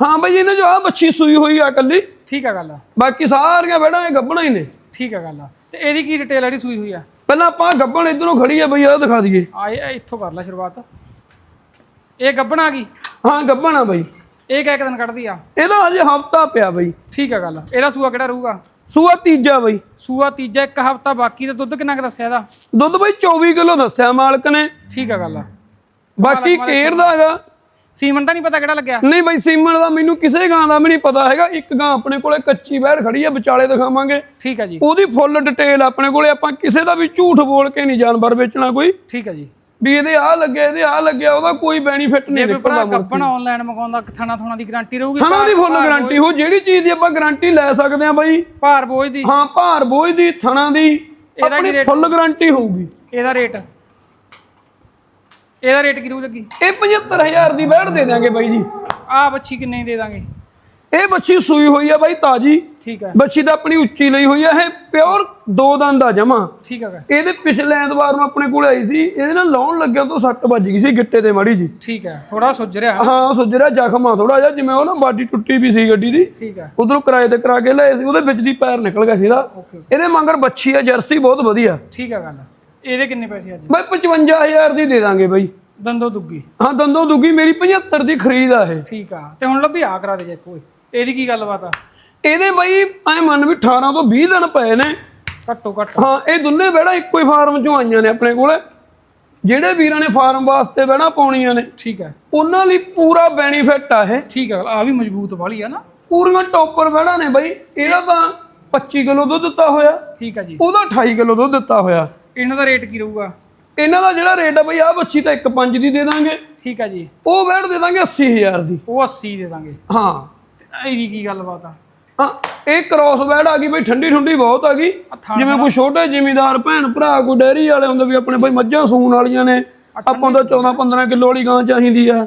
ਹਾਂ ਬਾਈ ਇਹਨਾਂ ਜੋ ਆ ਬੱਚੀ ਸੂਈ ਹੋਈ ਆ ਕੱਲੀ ਠੀਕ ਆ ਗੱਲ ਬਾਕੀ ਸਾਰੀਆਂ ਬੈੜਾਂ ਇਹ ਗੱਬਣਾ ਹੀ ਨੇ। ਠੀਕ ਆ ਗੱਲ ਤੇ ਇਹਦੀ ਕੀ ਡਿਟੇਲ ਆੜੀ ਸੂਈ ਹੋਈ ਆ? ਪਹਿਲਾਂ ਆਪਾਂ ਗੱਬਣ ਇਧਰੋਂ ਖੜੀ ਆ ਬਈ ਆ ਦਿਖਾ ਦਈਏ। ਆ ਇੱਥੋਂ ਕਰ ਲੈ ਸ਼ੁਰੂਆਤ। ਇਹ ਗੱਬਣ ਆ ਗਈ? ਹਾਂ ਗੱਬਣ ਆ ਬਈ। ਇਹ ਕਿਹ ਦਿਨ ਕੱਢਦੀ ਆ? ਇਹਦਾ ਹਜੇ ਹਫਤਾ ਪਿਆ ਬਈ। ਠੀਕ ਆ ਗੱਲ ਇਹਦਾ ਸੂਆ ਕਿਹੜਾ ਰਹੂਗਾ? ਸੂਆ ਤੀਜਾ ਬਈ। ਸੂਆ ਤੀਜਾ ਇੱਕ ਹਫਤਾ ਬਾਕੀ ਤੇ ਦੁੱਧ ਕਿੰਨਾ ਕੁ ਦੱਸਿਆ ਇਹਦਾ? ਦੁੱਧ ਬਈ 24 ਕਿਲੋ ਦੱਸਿਆ ਮਾਲਕ ਨੇ। ਠੀਕ ਆ ਗੱਲ ਆ। ਬਾਕੀ ਕੇਰ ਦਾ ਹੈਗਾ। ਸੀਮਨ ਤਾਂ ਨਹੀਂ ਪਤਾ ਕਿਹੜਾ ਲੱਗਿਆ? ਨਹੀਂ ਬਈ ਸੀਮਨ ਦਾ ਮੈਨੂੰ ਕਿਸੇ ਗਾਂ ਦਾ ਵੀ ਨਹੀਂ ਪਤਾ ਹੈਗਾ। ਇੱਕ ਗਾਂ ਆਪਣੇ ਕੋਲੇ ਕੱਚੀ ਬੈੜ ਖੜੀ ਆ ਵਿਚਾਲੇ ਦਿਖਾਵਾਂਗੇ। ਠੀਕ ਆ ਜੀ। ਉਹਦੀ ਫੁੱਲ ਡਿਟੇਲ ਆਪਣੇ ਕੋਲੇ ਆਪਾਂ ਕਿਸੇ ਦਾ ਵੀ ਝੂਠ ਬੋਲ ਕੇ ਨਹੀਂ ਜਾਨਵਰ ਵੇਚਣਾ ਕੋਈ। ਠੀਕ ਆ ਜੀ। ਵੀ ਇਹਦੇ ਆ ਲੱਗਿਆ ਇਹਦੇ ਆ ਲੱਗਿਆ ਉਹਦਾ ਕੋਈ ਬੈਨੀਫਿਟ ਜੇ ਨਹੀਂ ਕੋਈ ਭਰਾ ਨਿਕਲਦਾ ਗੱਬਣ ਆਨਲਾਈਨ ਮੰਗਾਉਂਦਾ ਥਣਾ ਥੋਣਾ ਦੀ ਗਾਰੰਟੀ ਰਹੂਗੀ ਥਣਾ ਦੀ ਫੁੱਲ ਗਾਰੰਟੀ ਹੋ ਜਿਹੜੀ ਚੀਜ਼ ਦੀ ਆਪਾਂ ਗਾਰੰਟੀ ਲੈ ਸਕਦੇ ਆ ਬਾਈ। ਭਾਰ ਬੋਝ ਦੀ। ਹਾਂ ਭਾਰ ਬੋਝ ਦੀ ਥਣਾ ਦੀ ਆਪਣੀ ਫੁੱਲ ਗਾਰੰਟੀ ਹੋਊਗੀ। ਇਹਦਾ ਰੇਟ ਇਹਦਾ ਰੇਟ ਕਿਰੂ ਲੱਗੀ? ਇਹ 75000 ਦੀ ਬੈੜ ਦੇ ਦਿਆਂਗੇ ਬਾਈ ਜੀ। ਆ ਬੱਚੀ ਕਿੰਨੇ ਦੇ ਦਾਂਗੇ? ਇਹ ਬੱਚੀ ਸੂਈ ਹੋਈ ਆ ਬਾਈ ਤਾਜੀ। ਠੀਕ ਆ। ਬੱਚੀ ਤਾਂ ਆਪਣੀ ਉੱਚੀ ਲਈ ਹੋਈ ਆ ਇਹ ਪਿਓਰ ਦੋ ਦੰਦ ਆ ਜਮਾ। ਠੀਕ ਗਾ। ਇਹਦੇ ਪਿਛਲੇ ਐਤਵਾਰ ਨੂੰ ਆਪਣੇ ਕੋਲ ਆਈ ਸੀ ਇਹਦੇ ਨਾਲ ਲਾਉਣ ਲੱਗਿਆ ਤੋਂ ਸੱਟ ਵੱਜ ਗਈ ਸੀ ਗਿੱਟੇ ਤੇ ਮਾੜੀ ਜੀ। ਠੀਕ ਆ ਥੋੜਾ ਸੁੱਜ ਰਿਹਾ। ਹਾਂ ਸੁਜਰਾ ਜ਼ਖਮ ਆ ਥੋੜਾ ਜਿਹਾ ਜਿਵੇਂ ਉਹ ਨਾ ਬਾਡੀ ਟੁੱਟੀ ਵੀ ਸੀ ਗੱਡੀ ਦੀ। ਠੀਕ ਆ। ਉਧਰੋਂ ਕਿਰਾਏ ਤੇ ਕਰਾ ਕੇ ਲਏ ਸੀ ਉਹਦੇ ਵਿੱਚ ਦੀ ਪੈਰ ਨਿਕਲ ਗਿਆ ਸੀ ਇਹਦਾ। ਮਗਰ ਬੱਚੀ ਆ ਜਰਸੀ ਬਹੁਤ ਵਧੀਆ। ਠੀਕ ਆ ਗੱਲ। ਇਹਦੇ ਕਿੰਨੇ ਪੈਸੇ ਅੱਜ ਬਾਈ 55000 ਦੀ ਦੇ ਦਾਂਗੇ ਬਾਈ। ਦੰਦੋ ਦੁੱਗੀ। ਹਾਂ ਦੰਦੋਂ ਦੁੱਗੀ ਮੇਰੀ 75 ਦੀ ਖਰੀਦ ਆ ਇਹ। ਠੀਕ ਆ ਤੇ ਹੁਣ ਲੱਭੀ ਆ ਕਰਾ ਦੇ ਜੇ ਕੋਈ। ਇਹਦੀ ਕੀ ਗੱਲਬਾਤ ਆ? ਇਹਦੇ ਬਾਈ ਐ ਮੰਨ ਵੀ 18 ਤੋਂ 20 ਦਿਨ ਪਏ ਨੇ। ਘੱਟੋ ਘੱਟ। ਹਾਂ ਇਹ ਦੋਨੇ ਬਹਿੜਾ ਇੱਕੋ ਹੀ ਫਾਰਮ ਚੋਂ ਆਈਆਂ ਨੇ ਆਪਣੇ ਕੋਲੇ। ਜਿਹੜੇ ਵੀਰਾਂ ਨੇ ਫਾਰਮ ਵਾਸਤੇ ਬਹਿਣਾ ਪਾਉਣੀਆਂ ਨੇ ਠੀਕ ਆ ਉਹਨਾਂ ਲਈ ਪੂਰਾ ਬੈਨੀਫਿਟ ਆ ਇਹ। ਠੀਕ ਆ ਆ ਵੀ ਮਜ਼ਬੂਤ ਵਾਲੀ ਆ ਨਾ। ਪੂਰੀਆਂ ਟੌਪਰ ਬਹਿਣਾ ਨੇ ਬਾਈ ਇਹਦਾ ਤਾਂ 25 ਕਿਲੋ ਦੁੱਧ ਦਿੱਤਾ ਹੋਇਆ। ਠੀਕ ਆ ਜੀ। ਉਹਦਾ 28 ਕਿਲੋ ਦੁੱਧ ਦਿੱਤਾ ਹੋਇਆ। ਇਹਨਾਂ ਦਾ ਰੇਟ ਕੀ ਰਹੂਗਾ? ਇਹਨਾਂ ਦਾ ਜਿਹੜਾ ਰੇਟ ਆ ਬਈ ਆ ਬੱਚੀ ਤਾਂ 1.5 ਦੀ ਦੇ ਦਾਂਗੇ। ਠੀਕ ਆ ਜੀ। ਉਹ ਬੈਠ ਦੇ ਦਾਂਗੇ 80000 ਦੀ। ਉਹ 80 ਦੇ ਦਾਂਗੇ। ਹਾਂ। ਇਹਦੀ ਕੀ ਗੱਲਬਾਤ ਆ? ਹਾਂ ਇਹ ਕ੍ਰੋਸ ਬੈਡ ਆ ਗਈ ਬਈ ਠੰਡੀ ਠੰਡੀ ਬਹੁਤ ਆ ਗਈ। ਜਿਵੇਂ ਕੋਈ ਛੋਟੇ ਜ਼ਿਮੀਂਦਾਰ ਭੈਣ ਭਰਾ ਕੋਈ ਡੈਰੀ ਵਾਲੇ ਹੁੰਦੇ ਵੀ ਆਪਣੇ ਬਈ ਮੱਝਾਂ ਸੂਣ ਵਾਲੀਆਂ ਨੇ ਆਪਾਂ ਤਾਂ 14 15 ਕਿਲੋ ਵਾਲੀ ਗਾਂ ਚਾਹੀਦੀ ਆ।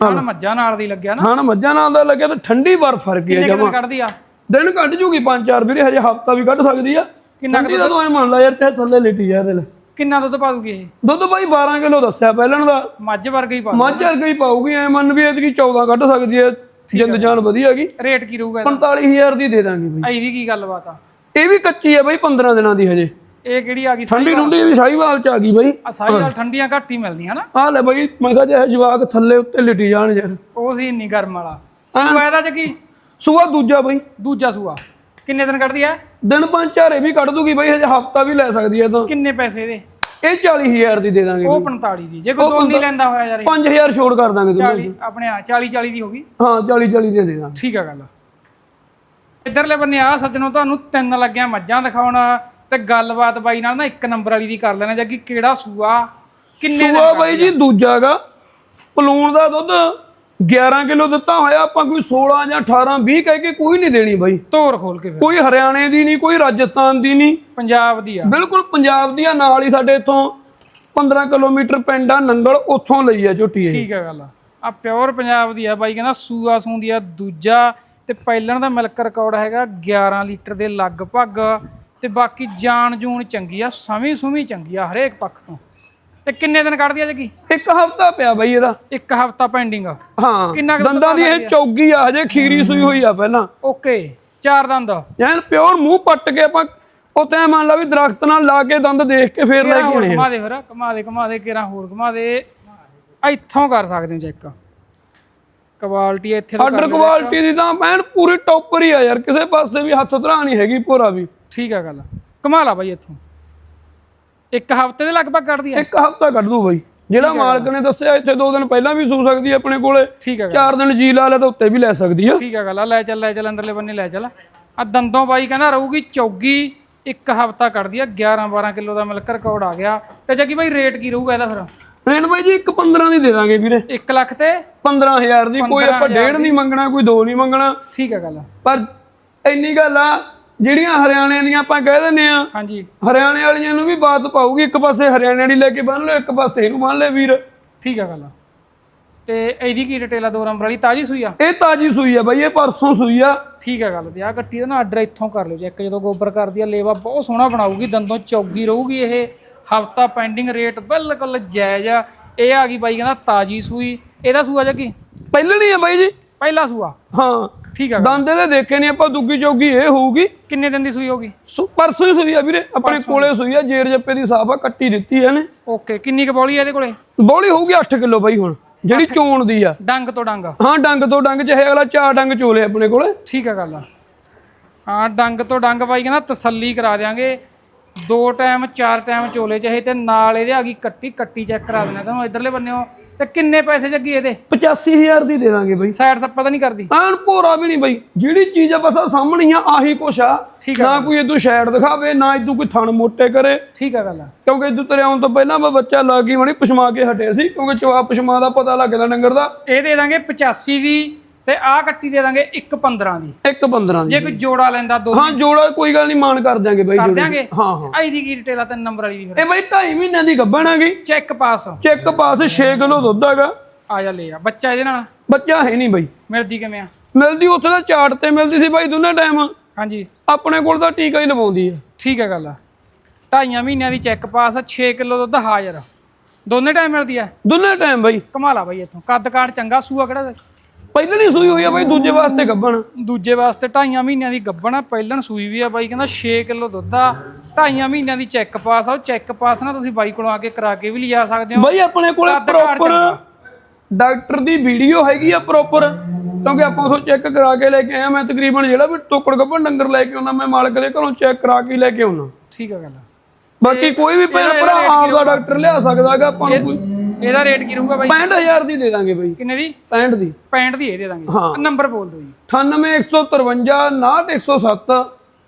ਥਣ ਮੱਝਾਂ ਨਾਲ ਦੀ ਲੱਗਿਆ ਨਾ। ਥਾਣ ਮੱਝਾਂ ਨਾਲ ਦਾ ਲੱਗਿਆ ਤਾਂ ਠੰਡੀ ਬਰਫ ਫ਼ਰਕ ਹੈ ਕਿੰਨੇ ਜਮਾ। ਕਿੰਨੇ ਕੱਢਦੀ ਆ? ਦਿਨ ਕੱਢ ਜੂਗੀ 5-4 ਵੀਰੇ ਹਜੇ ਹਫਤਾ ਵੀ ਕੱਢ ਸਕਦੀ ਆ। ਕਿੰਨਾ ਠੰਡੀ ਦਾ ਤੂੰ ਐ ਮੰਨ ਲਾ ਯਾਰ ਤੇ ਥੱਲੇ ਲਿਟੀ ਜਾ ਇਹਦੇ ਲੈ ਕਿੰਨਾ ਦੁੱਧ ਪਾ ਦੂਗੀ ਇਹ? ਦੁੱਧ ਬਾਈ 12 ਕਿਲੋ ਦੱਸਿਆ ਪਹਿਲਣ ਦਾ। ਮੱਝ ਵਰਗਾ ਹੀ ਮੱਝ ਵਰਗਾ ਹੀ ਪਾਊਗੀ ਐ ਮੰਨ ਵੀ ਇਹਦੀ 14 ਕੱਢ ਸਕਦੀ ਹੈ ਜਿੰਦ ਜਾਨ ਵਧੀਆ ਹੈਗੀ। ਰੇਟ ਕੀ ਰਹੂਗਾ ਇਹਦਾ? 45000 ਦੀ ਦੇ ਦਾਂਗੇ ਬਾਈ। ਆ ਇਹਦੀ ਕੀ ਗੱਲਬਾਤ ਆ? ਇਹ ਵੀ ਕੱਚੀ ਹੈ ਬਾਈ 15 ਦਿਨਾਂ ਦੀ ਹਜੇ। ਇਹ ਕਿਹੜੀ ਆ ਗਈ? ਠੰਡੀ ਠੰਡੀ ਵੀ ਸ਼ਾਹੀਵਾਲ ਚ ਆ ਗਈ ਬਾਈ। ਆ ਸਾਰੀ ਨਾਲ ਠੰਡੀਆਂ ਘੱਟ ਹੀ ਮਿਲਦੀਆਂ ਹਨਾ? ਆ ਲੈ ਬਾਈ ਮੈਂ ਕਿਹਾ ਜੇ ਜਵਾਕ ਥੱਲੇ ਉੱਤੇ ਲਿਟੀ ਜਾਣ ਯਾਰ। ਉਹ ਸੀ ਇੰਨੀ ਗਰਮ ਵਾਲਾ। ਸੂਆ ਇਹਦਾ ਚ ਕੀ? ਸੂਆ ਦੂਜਾ ਬਾਈ। ਦੂਜਾ ਸੂਆ। ਕਿੰਨੇ ਦਿਨ ਕੱਢਦੀ ਆ? ਦਿਨ ਪੰਜ ਚਾਰੇ ਵੀ ਕੱਢ ਦੂਗੀ ਬਾਈ ਹਜੇ ਹਫਤਾ ਵੀ ਲੈ ਸਕਦੀ ਹੈ ਤਾਂ। ਕਿੰਨੇ ਪੈਸੇ ਇਹਦੇ? ਇਹ 40000 ਦੀ ਦੇ ਦਾਂਗੇ ਉਹ 45 ਦੀ ਜੇ ਕੋਈ ਦੋ ਨਹੀਂ ਲੈਂਦਾ ਹੋਇਆ ਯਾਰ ਇਹ। 5000 ਛੋੜ ਕਰ ਦਾਂਗੇ ਤੁਹਾਨੂੰ 40 ਆਪਣੇ ਆ 40 40 ਦੀ ਹੋਗੀ ਹਾਂ 40 40 ਦੇ ਦੇ ਦਾਂਗੇ। ਠੀਕ ਆ ਗੱਲ। ਇਧਰਲੇ ਬੰਨੇ ਆ ਸੱਜਣੋ ਤੁਹਾਨੂੰ ਤਿੰਨ ਲੱਗਿਆ ਮੱਝਾਂ ਦਿਖਾਉਣ। ਤੇ ਗੱਲਬਾਤ ਬਾਈ ਨਾਲ ਨਾ ਇੱਕ ਨੰਬਰ ਵਾਲੀ ਦੀ ਕਰ ਲੈਣਾ ਜਾਂ ਕਿ ਕਿਹੜਾ ਸੂਆ? ਕਿੰਨੇ ਸੂਆ ਬਾਈ ਜੀ ਦੂਜਾਗਾ ਪਲੂਣ ਦਾ ਦੁੱਧ। 11 ਕਿਲੋ ਦਿੱਤਾ ਹੋਇਆ ਆਪਾਂ ਕੋਈ 16 ਜਾਂ 18 20 ਕਹਿ ਕੇ ਕੋਈ ਨਹੀਂ ਦੇਣੀ ਬਾਈ। ਧੋਰ ਖੋਲ ਕੇ ਫਿਰ। ਕੋਈ ਹਰਿਆਣੇ ਦੀ ਨਹੀਂ ਕੋਈ ਰਾਜਸਥਾਨ ਦੀ ਨਹੀਂ। ਪੰਜਾਬ ਦੀ ਆ। ਬਿਲਕੁਲ ਪੰਜਾਬ ਦੀ ਆ ਨਾਲ ਹੀ ਸਾਡੇ ਇੱਥੋਂ 15 ਕਿਲੋਮੀਟਰ ਪਿੰਡ ਆ ਨੰਗਲ ਉੱਥੋਂ ਲਈ ਆ ਝੋਟੀ ਇਹ। ਠੀਕ ਆ ਗੱਲ ਆ। ਪਿਓਰ ਪੰਜਾਬ ਦੀ ਆ ਬਾਈ ਕਹਿੰਦਾ ਸੂਆ ਸੂੰਦੀ ਆ ਦੂਜਾ ਤੇ ਪਹਿਲਣ ਦਾ ਮਿਲਕ ਰਿਕਾਰਡ ਹੈਗਾ 11 ਲੀਟਰ ਦੇ ਲਗਭਗ ਤੇ ਬਾਕੀ ਜਾਨ ਜੂਨ ਚੰਗੀ ਆ ਸਮੀ ਸੁਮੀ ਚੰਗੀ ਆ ਹਰੇਕ ਪੱਖ ਤੋਂ। ਤੇ ਕਿੰਨੇ ਦਿਨ ਕੱਢਦੀ ਆ ਜੀ ਇੱਕ ਹਫਤਾ ਪਿਆ ਬਾਈ ਇਹਦਾ। ਇੱਕ ਹਫਤਾ ਪੈਂਡਿੰਗ ਹਾਂ ਕਿੰਨਾ ਕੁ ਦੁੱਧ ਦੰਦਾਂ ਦੀ ਇਹ ਚੌਗੀ ਆ ਹਜੇ ਖੀਰੀ ਸੂਈ ਹੋਈ ਆ ਪਹਿਲਾਂ। ਓਕੇ ਚਾਰ ਦੰਦ ਐਨ ਪਿਓਰ ਮੂੰਹ ਪੱਟ ਕੇ ਆਪਾਂ ਉੱਤੇ ਮੰਨ ਲਾ ਵੀ ਦਰਖਤ ਨਾਲ ਲਾ ਕੇ ਦੰਦ ਦੇਖ ਕੇ ਫੇਰ ਲੈ ਕੇ ਹੋਰ ਆ। ਘੁਮਾ ਦੇ ਫਿਰ ਘੁਮਾ ਦੇ ਘੁਮਾ ਦੇ ਕਿਹੜਾ ਹੋਰ ਘੁਮਾ ਦੇ। ਇੱਥੋਂ ਕਰ ਸਕਦੇ ਹੋ ਚੈੱਕ ਕੁਆਲਿਟੀ ਇੱਥੇ ਤੋਂ ਆਰਡਰ ਕੁਆਲਿਟੀ ਦੀ ਤਾਂ ਐਨ ਪੂਰੀ ਟੌਪਰ ਹੀ ਆ ਯਾਰ ਕਿਸੇ ਪਾਸੇ ਵੀ ਹੱਥ ਧਰਾ ਨਹੀਂ ਹੈਗੀ ਭੋਰਾ ਵੀ। ਠੀਕ ਆ ਗੱਲ। ਕਮਾ ਲਾ ਬਾਈ ਇੱਥੋਂ। ਇੱਕ ਹਫ਼ਤੇ ਦੇ ਲਗਭਗ ਕੱਢਦੀ ਆ। ਇੱਕ ਹਫਤਾ ਕੱਢ ਦੂ ਬਾਈ। ਜਿਹੜਾ ਮਾਲਕ ਨੇ ਦੱਸਿਆ ਇੱਥੇ ਦੋ ਦਿਨ ਪਹਿਲਾਂ ਵੀ ਸੂ ਸਕਦੀ ਹੈ ਆਪਣੇ ਕੋਲੇ। ਠੀਕ ਗੱਲ। ਚਾਰ ਦਿਨ ਜੀ ਲਾ ਲੈ ਤਾਂ ਉੱਤੇ ਵੀ ਲੈ ਸਕਦੀ ਆ। ਠੀਕ ਆ ਗੱਲ ਆ ਲੈ ਚੱਲ ਲੈ ਚੱਲ ਅੰਦਰਲੇ ਬੰਨੇ ਲੈ ਚੱਲ। ਆ ਦੰਦੋਂ ਬਾਈ ਕਹਿੰਦਾ ਰਹੂਗੀ ਚੌਗੀ ਇੱਕ ਹਫਤਾ ਕੱਢਦੀ ਆ 11 12 ਕਿਲੋ ਦਾ ਮਿਲਕ ਰਿਕਾਰਡ ਆ ਗਿਆ। ਤੇ ਜੱਗੀ ਬਾਈ ਰੇਟ ਕੀ ਰਹੂਗਾ ਇਹਦਾ ਫਿਰ? ਰੇਨ ਬਾਈ ਜੀ ਇੱਕ 15 ਦੀ ਦੇ ਦਾਂਗੇ ਵੀਰੇ। 1 ਲੱਖ ਤੇ? 15000 ਦੀ ਕੋਈ ਆਪਾਂ ਡੇਢ ਨਹੀਂ ਮੰਗਣਾ ਕੋਈ ਦੋ ਨਹੀਂ ਮੰਗਣਾ। ਠੀਕ ਆ ਗੱਲ ਪਰ ਇੰਨੀ ਗੱਲ ਆ ਜਿਹੜੀਆਂ ਹਰਿਆਣੇ ਦੀਆਂ ਆਪਾਂ ਕਹਿ ਦਿੰਨੇ ਆ ਹਾਂਜੀ। ਹਰਿਆਣੇ ਵਾਲੀਆਂ ਨੂੰ ਵੀ ਬਾਤ ਪਾਊਗੀ ਇੱਕ ਪਾਸੇ ਹਰਿਆਣੇ ਵਾਲੀ ਲੈ ਕੇ ਬੰਨ ਲਓ ਇੱਕ ਪਾਸੇ ਇਹਨੂੰ ਬੰਨ ਲੈ ਵੀਰ। ਠੀਕ ਆ ਗੱਲ। ਤੇ ਇਹਦੀ ਕੀ ਡਿਟੇਲ ਆ ਦੋ ਨੰਬਰ ਵਾਲੀ? ਤਾਜੀ ਸੂਈ ਆ? ਇਹ ਤਾਜੀ ਸੂਈ ਆ ਬਾਈ ਇਹ ਪਰਸੋਂ ਸੂਈ ਆ। ਠੀਕ ਆ ਗੱਲ ਤੇ ਆ ਕੱਟੀ ਦਾ ਨਾ ਆਰਡਰ ਇੱਥੋਂ ਕਰ ਲਿਓ ਚੈੱਕ ਜਦੋਂ ਗੋਬਰ ਕਰਦੀ ਆ ਲੇਵਾ ਬਹੁਤ ਸੋਹਣਾ ਬਣਾਊਗੀ ਦੰਦੋਂ ਚੌਗੀ ਰਹੂਗੀ ਇਹ ਹਫਤਾ ਪੈਂਡਿੰਗ ਰੇਟ ਬਿਲਕੁਲ ਜਾਇਜ਼ ਆ। ਇਹ ਆ ਗਈ ਬਾਈ ਕਹਿੰਦਾ ਤਾਜੀ ਸੂਈ। ਇਹਦਾ ਸੂਆ ਜੱਗੀ ਪਹਿਲਣੀ ਆ ਬਾਈ ਜੀ। ਪਹਿਲਾ ਸੂਆ? ਹਾਂ। ਠੀਕ ਆ ਦੰਦੇ ਦੇ ਦੇਖੇ ਨਹੀਂ ਆਪਾਂ ਦੁੱਗੀ ਚੌਗੀ ਇਹ ਹੋਊਗੀ। ਕਿੰਨੇ ਦਿਨ ਦੀ ਸੂਈ ਹੋਗੀ ਸੋ ਪਰਸੋਂ ਹੀ ਸੂਈ ਆ ਵੀਰੇ ਆਪਣੇ ਕੋਲੇ ਸੂਈ ਆ ਜੇਰ ਜੱਪੇ ਦੀ ਸਾਫ਼ ਆ ਕੱਟੀ ਦਿੱਤੀ ਇਹਨੇ। ਓਕੇ ਕਿੰਨੀ ਕੁ ਬੋਲੀ ਆ ਇਹਦੇ ਕੋਲੇ? ਬੋਲੀ ਹੋਊਗੀ 8 ਕਿਲੋ ਬਾਈ ਹੁਣ ਜਿਹੜੀ ਚੋਣ ਦੀ ਆ। ਡੰਗ ਤੋਂ ਡੰਗ। ਹਾਂ ਡੰਗ ਤੋਂ ਡੰਗ ਚਾਹੇ ਅਗਲਾ ਚਾਰ ਡੰਗ ਚੋਲੇ ਆਪਣੇ ਕੋਲੇ। ਠੀਕ ਆ ਗੱਲ ਹਾਂ ਡੰਗ ਤੋਂ ਡੰਗ ਬਾਈ ਕਹਿੰਦਾ ਤਸੱਲੀ ਕਰਾ ਦਿਆਂਗੇ। ਦੋ ਟਾਈਮ ਚਾਰ ਟਾਈਮ ਚੋਲੇ ਚਾਹੇ ਤੇ ਨਾਲ ਇਹਦੇ ਆ ਗਈ ਕੱਟੀ ਕੱਟੀ ਚੈੱਕ ਕਰਾ ਦੇਣਾ ਤੁਹਾਨੂੰ ਇਧਰਲੇ ਬੰਨਿਓ ਤੇ ਕਿੰਨੇ ਪੈਸੇ ਜੱਗੀ ਇਹਦੇ? 85000 ਦੀ ਦੇ ਦਾਂਗੇ ਬਈ। ਸਾਈਡ ਸੱਪਾ ਤਾਂ ਨਹੀਂ ਕਰਦੀ। ਐਨ ਭੋਰਾ ਵੀ ਨਹੀਂ ਬਈ। ਜਿਹੜੀ ਚੀਜ਼ ਆ ਬਸ ਆ ਸਾਹਮਣੀ ਆ ਆਹੀ ਕੁਛ ਆ। ਠੀਕ ਆ ਨਾ ਕੋਈ ਇਦੋਂ ਸ਼ੈਡ ਦਿਖਾਵੇ ਨਾ ਇਦੋਂ ਕੋਈ ਥਣ ਮੋਟੇ ਕਰੇ। ਠੀਕ ਆ ਗੱਲ ਆ। ਕਿਉਂਕਿ ਇਦੋਂ ਤੇਰੇ ਆਉਣ ਤੋਂ ਪਹਿਲਾਂ ਮੈਂ ਬੱਚਾ ਲਾ ਕੇ ਮਣੀ ਪਛਮਾ ਕੇ ਹਟਿਆ ਸੀ। ਕਿਉਂਕਿ ਚਵਾ ਪਛਮਾ ਦਾ ਪਤਾ ਲੱਗਦਾ ਡੰਗਰ ਦਾ। ਇਹ ਦੇ ਦਾਂਗੇ 85 ਦੀ ਤੇ ਆਹ ਕੱਟੀ ਦੇ ਦਾਂਗੇ 115 ਦੀ। ਇੱਕ 15 ਦੀ ਜੇ ਕੋਈ ਜੋੜਾ ਲੈਂਦਾ ਦੋ ਹਾਂ ਜੋੜਾ ਕੋਈ ਗੱਲ ਨਹੀਂ ਮਾਨ ਕਰ ਦਿਆਂਗੇ ਬਾਈ ਕਰ। ਦਿਆਂਗੇ। ਹਾਂ ਹਾਂ। ਆਈ ਦੀ ਕੀ ਡਿਟੇਲ ਆ ਤਿੰਨ ਨੰਬਰ ਵਾਲੀ ਦੀ ਫਿਰ। ਇਹ ਬਾਈ 2.5 ਮਹੀਨਿਆਂ ਦੀ ਗੱਭਣ ਹੈਗੀ। Check pass. Check pass 6 kilo ਦੁੱਧ ਹੈਗਾ। ਆ ਜਾ ਲੈ ਆ। ਬੱਚਾ ਇਹਦੇ ਨਾਲ? ਬੱਚਾ ਹੈ ਨਹੀਂ ਬਾਈ। ਮਿਲਦੀ ਕਿਵੇਂ ਆ? ਮਿਲਦੀ ਉੱਥੇ ਦਾ ਚਾਰਟ ਤੇ ਮਿਲਦੀ ਸੀ ਬਾਈ ਦੋਨੇ ਟਾਈਮ ਹਾਂਜੀ। ਆਪਣੇ ਕੋਲ ਤਾਂ ਟੀਕਾ ਹੀ ਲਵਾਉਂਦੀ ਆ। ਠੀਕ ਹੈ ਗੱਲ ਆ। ਢਾਈਆਂ ਮਹੀਨਿਆਂ ਦੀ ਚੈੱਕ ਪਾਸ 6 ਕਿਲੋ ਦੁੱਧ ਹਾਜ਼ਰ। ਦੋਨੇ ਟਾਈਮ ਮਿਲਦੀ ਆ? ਦੋਨੇ ਟਾਈਮ ਬਾਈ। ਕਮਾਲਾ ਬਾਈ ਇੱਥੋਂ। ਕੱਦ ਕਾਠ ਚੰਗਾ ਸੂਆ ਕਿਹੜਾ ਦਾ? ਪਹਿਲਾਂ ਨਹੀਂ ਸੂਈ ਹੋਈ ਆ ਬਾਈ ਦੂਜੇ ਵਾਸਤੇ ਗੱਭਣ ਦੂਜੇ ਵਾਸਤੇ ਢਾਈਆਂ ਮਹੀਨਿਆਂ ਦੀ ਗੱਬਣ ਆ ਪਹਿਲਣ ਸੂਈ ਵੀ ਆ ਬਾਈ ਕਹਿੰਦਾ 6 ਕਿਲੋ ਦੁੱਧ ਆ। ਢਾਈਆਂ ਮਹੀਨਿਆਂ ਦੀ ਚੈੱਕ ਪਾਸ ਆ ਉਹ ਚੈੱਕ ਪਾਸ ਨਾ ਤੁਸੀਂ ਬਾਈ ਕੋਲੋਂ ਆ ਕੇ ਕਰਾ ਕੇ ਵੀ ਲਿਜਾ ਸਕਦੇ ਹੋ। ਬਾਈ ਆਪਣੇ ਕੋਲੇ ਕੱਦ ਪ੍ਰੋਪਰ ਚੰਗਾ। ਡਾਕਟਰ ਦੀ ਵੀਡੀਓ ਹੈਗੀ ਆ ਪ੍ਰੋਪਰ ਕਿਉਂਕਿ ਆਪਾਂ ਉਸੋ ਚੈੱਕ ਕਰਾ ਕੇ ਲੈ ਕੇ ਆਇਆ ਮੈਂ ਤਕਰੀਬਨ ਜਿਹੜਾ ਵੀ ਟੋਕੜ ਗੱਭਣ ਡੰਗਰ ਲੈ ਕੇ ਆਉਣਾ ਮੈਂ ਮਾਲਕ ਦੇ ਘਰੋਂ ਚੈੱਕ ਕਰਾ ਕੇ ਲੈ ਕੇ ਆਉਣਾ ਠੀਕ ਹੈ ਗੱਲ। ਬਾਕੀ ਕੋਈ ਵੀ ਭੈਣ ਭਰਾ ਆਪ ਦਾ ਡਾਕਟਰ ਲਿਆ ਸਕਦਾ ਹੈਗਾ ਆਪਾਂ ਨੂੰ ਕੋਈ ਇਹਦਾ ਰੇਟ ਕੀ ਰਹੂਗਾ ਬਾਈ? 65000 ਦੀ ਦੇ ਦਾਂਗੇ ਬਾਈ। ਕਿੰਨੇ ਦੀ? 65 ਦੀ। 65 ਦੀ ਇਹ ਦੇ ਦਾਂਗੇ। ਹਾਂ। ਨੰਬਰ ਬੋਲ ਦਿਓ ਜੀ। 98153 69107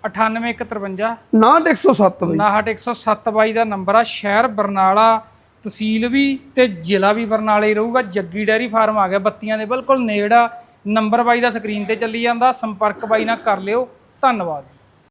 98153 98107 ਬਾਈ। 98107 ਬਾਈ ਦਾ ਨੰਬਰ ਆ। ਸ਼ਹਿਰ ਬਰਨਾਲਾ ਤਹਿਸੀਲ ਵੀ ਤੇ ਜ਼ਿਲ੍ਹਾ ਵੀ ਬਰਨਾਲੇ ਹੀ ਰਹੂਗਾ। ਜੱਗੀ ਡੈਰੀ ਫਾਰਮ ਆ ਗਿਆ ਬੱਤੀਆਂ ਦੇ ਬਿਲਕੁਲ ਨੇੜ। ਆ ਨੰਬਰ ਬਾਈ ਦਾ ਸਕਰੀਨ ਤੇ ਚੱਲੀ ਜਾਂਦਾ। ਸੰਪਰਕ ਬਾਈ ਨਾਲ ਕਰ ਲਿਓ। ਧੰਨਵਾਦ।